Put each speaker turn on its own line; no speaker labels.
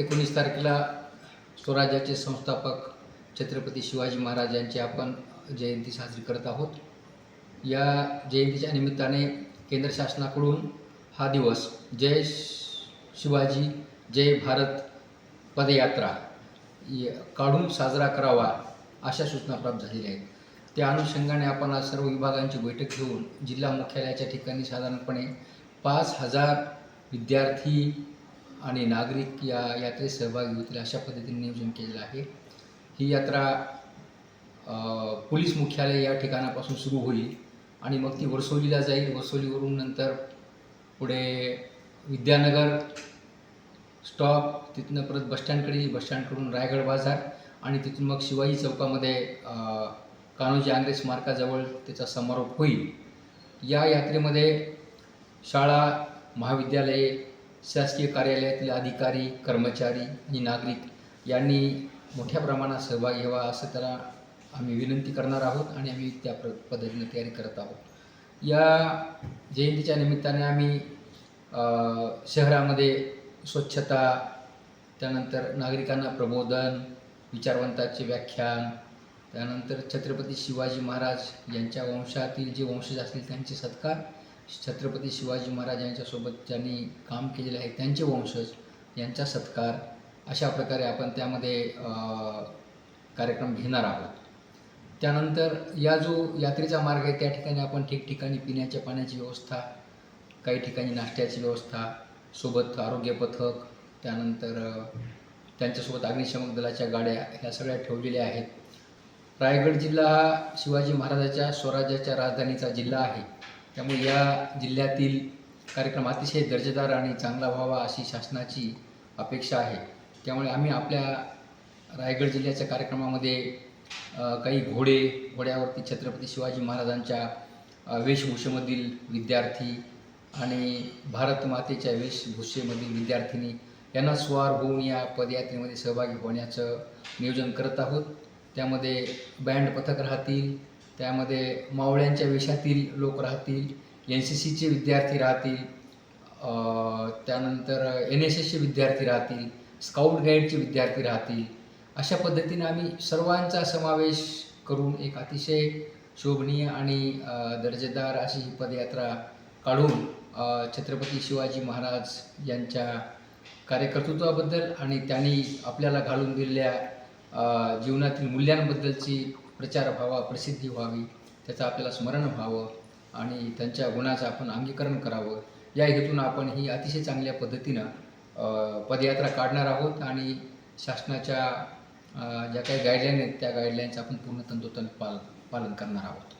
एकोणीस तारखेला स्वराज्याचे संस्थापक छत्रपती शिवाजी महाराज यांची आपण जयंती साजरी करत आहोत. या जयंतीच्या निमित्ताने केंद्र शासनाकडून हा दिवस जय शिवाजी जय भारत पदयात्रा काढून साजरा करावा अशा सूचना प्राप्त झालेल्या आहेत. त्या अनुषंगाने आपण आज सर्व विभागांची बैठक घेऊन जिल्हा मुख्यालयाच्या ठिकाणी साधारणपणे पाच हजार विद्यार्थी आणि नागरिक या यात्रेत सहभागी होतील अशा पद्धतीने नियोजन केलेलं आहे. ही यात्रा पोलीस मुख्यालय या ठिकाणापासून सुरू होईल आणि मग ती वर्सोलीला जाईल. वर्सोलीवरून नंतर पुढे विद्यानगर स्टॉप तिथनं परत बसस्टँडकडे येईल बसस्टँडकडून रायगड बाजार आणि तिथून मग शिवाजी चौकामध्ये कान्होजी आंग्रे स्मारकाजवळ त्याचा समारोप होईल. या यात्रेमध्ये शाळा महाविद्यालये शासकीय कार्यालयातील अधिकारी कर्मचारी आणि नागरिक यांनी मोठ्या प्रमाणात सहभाग घ्यावा असं त्याला आम्ही विनंती करणार आहोत आणि आम्ही त्या प्र पद्धतीने तयारी करत आहोत. या जयंतीच्या निमित्ताने आम्ही शहरामध्ये स्वच्छता त्यानंतर नागरिकांना प्रबोधन विचारवंताचे व्याख्यान त्यानंतर छत्रपती शिवाजी महाराज यांच्या वंशातील जे वंशज असतील त्यांचे सत्कार छत्रपती शिवाजी महाराज यांच्यासोबत ज्यांनी काम केलेले आहे त्यांचे वंशज यांचा सत्कार अशा प्रकारे आपण त्यामध्ये कार्यक्रम घेणार आहोत. त्यानंतर या जो यात्रेचा मार्ग आहे त्या ठिकाणी आपण ठिकठिकाणी पिण्याच्या पाण्याची व्यवस्था काही ठिकाणी नाश्त्याची व्यवस्था सोबत आरोग्य पथक त्यानंतर त्यांच्यासोबत अग्निशमक दलाच्या गाड्या ह्या सगळ्या ठेवलेल्या आहेत. रायगड जिल्हा हा शिवाजी महाराजाच्या स्वराज्याच्या राजधानीचा जिल्हा आहे. त्यामुळे या जिल्ह्यातील कार्यक्रम अतिशय दर्जेदार आणि चांगला व्हावा अशी शासनाची अपेक्षा आहे. त्यामुळे आम्ही आपल्या रायगड जिल्ह्याच्या कार्यक्रमामध्ये काही घोडे घोड्यावरती छत्रपती शिवाजी महाराजांच्या वेशभूषेमधील विद्यार्थी आणि भारत मातेच्या वेशभूषेमधील विद्यार्थिनी यांना स्वार होऊन या पदयात्रेमध्ये सहभागी होण्याचं नियोजन करत आहोत. त्यामध्ये बँड पथक राहतील त्यामध्ये मावळ्यांच्या वेशातील लोक राहतील एन सी सीचे विद्यार्थी राहतील त्यानंतर एन एस एसचे विद्यार्थी राहतील स्काउट गाईडचे विद्यार्थी राहतील. अशा पद्धतीने आम्ही सर्वांचा समावेश करून एक अतिशय शोभनीय आणि दर्जेदार अशी ही पदयात्रा काढून छत्रपती शिवाजी महाराज यांच्या कार्यकर्तृत्वाबद्दल आणि त्यांनी आपल्याला घालून दिलेल्या जीवनातील मूल्यांबद्दलची प्रचार व्हावा प्रसिद्धी व्हावी त्याचं आपल्याला स्मरण व्हावं आणि त्यांच्या गुणाचं आपण अंगीकरण करावं. या हेतून आपण ही अतिशय चांगल्या पद्धतीनं पदयात्रा काढणार आहोत आणि शासनाच्या ज्या काही गाईडलाईन आहेत त्या गाईडलाईनचं आपण पूर्ण तंतोतंत पाल पालन करणार आहोत.